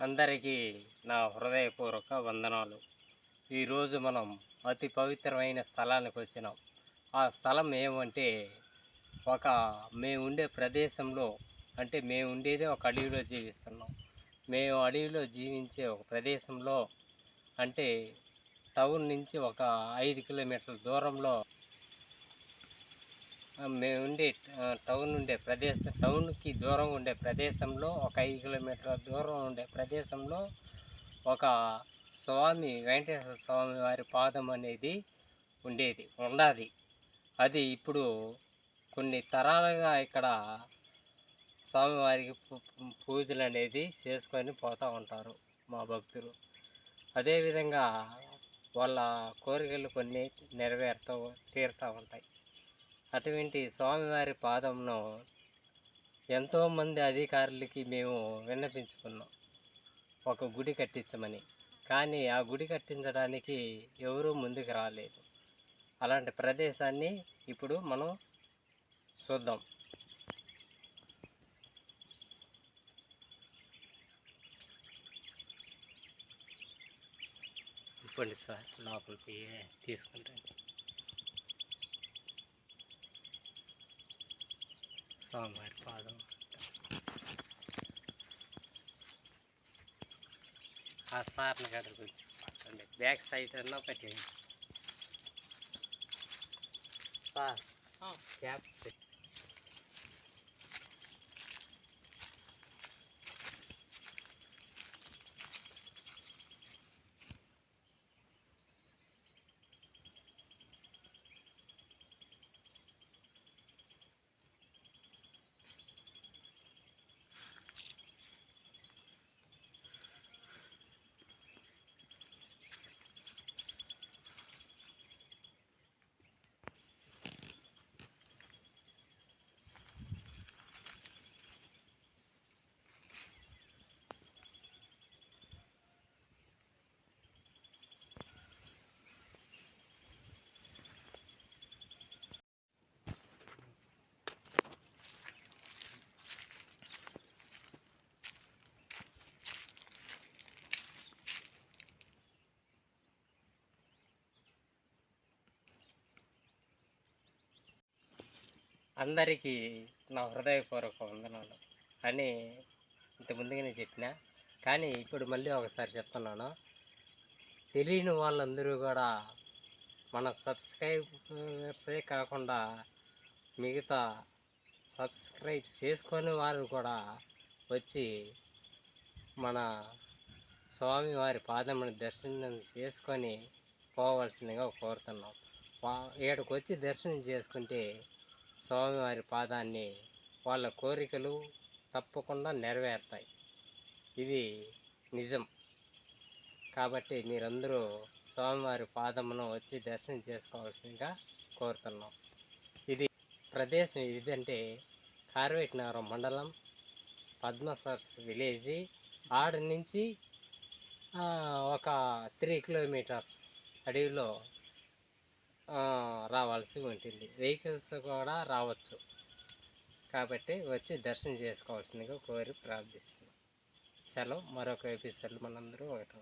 అందరికీ నా హృదయపూర్వక వందనాలు. ఈరోజు మనం అతి పవిత్రమైన స్థలానికి వచ్చినాం. ఆ స్థలం ఏమంటే ఒక మేము ఉండే ప్రదేశంలో అంటే మేము ఉండేదే ఒక అడవిలో జీవిస్తున్నాం. మేము అడవిలో జీవించే ఒక ప్రదేశంలో అంటే టౌన్ నుంచి ఒక ఐదు కిలోమీటర్ల దూరంలో మేము ఉండే టౌన్ ఉండే ప్రదేశం టౌన్కి దూరం ఉండే ప్రదేశంలో ఒక ఐదు కిలోమీటర్ల దూరం ఉండే ప్రదేశంలో ఒక స్వామి వెంకటేశ్వర స్వామి వారి పాదం అనేది ఉండేది ఉండాది. అది ఇప్పుడు కొన్ని తరాలుగా ఇక్కడ స్వామివారికి పూ- పూజలు అనేది చేసుకొని పోతూ ఉంటారు మా భక్తులు. అదేవిధంగా వాళ్ళ కోరికలు కొన్ని నెరవేరుతూ తీరుతూ ఉంటాయి. అటువంటి స్వామివారి పాదంను ఎంతోమంది అధికారులకి మేము విన్నపించుకున్నాం. ఒక గుడి కట్టించమని. కానీ ఆ గుడి కట్టించడానికి ఎవరూ ముందుకు రాలేదు. అలాంటి ప్రదేశాన్ని ఇప్పుడు మనం చూద్దాం. ఇప్పండి సార్ లోపలికి తీసుకుంటాను. స్వామివారి పాదం. ఆ సార్ని గడ గురించి పట్టండి. బ్యాక్ సైడ్ అన్నా పెట్టండి సార్ క్యాప్ అందరికీ నా హృదయపూర్వక వందనాలు. అని ఇంతకుముందుగానే చెప్పిన కానీ ఇప్పుడు మళ్ళీ ఒకసారి చెప్తున్నాను. తెలియని వాళ్ళందరూ కూడా మన సబ్స్క్రైబర్సే కాకుండా మిగతా సబ్స్క్రైబ్ చేసుకొని వారు కూడా వచ్చి మన స్వామివారి పాదమును దర్శనం చేసుకొని పోవలసిందిగా కోరుతున్నాం. వా- వచ్చి దర్శనం చేసుకుంటే స్వామివారి పాదాన్ని వాళ్ళ కోరికలు తప్పకుండా నెరవేరుతాయి. ఇది నిజం. కాబట్టి మీరందరూ స్వామివారి పాదమును వచ్చి దర్శనం చేసుకోవాల్సిందిగా కోరుతున్నాం. ఇది ప్రదేశం ఇదంటే కార్వేటినగరం మండలం పద్మసర్స్ విలేజ్. ఆడ నుంచి ఒక త్రీ కిలోమీటర్స్ అడవిలో రావాల్సి ఉంటుంది వెహికల్స్ కూడా రావచ్చు. కాబట్టి వచ్చి దర్శనం చేసుకోవాల్సిందిగా కోరి ప్రార్థిస్తున్నాం. సెలవు. మరొక ఎపిసోడ్ మనందరూ ఒకటి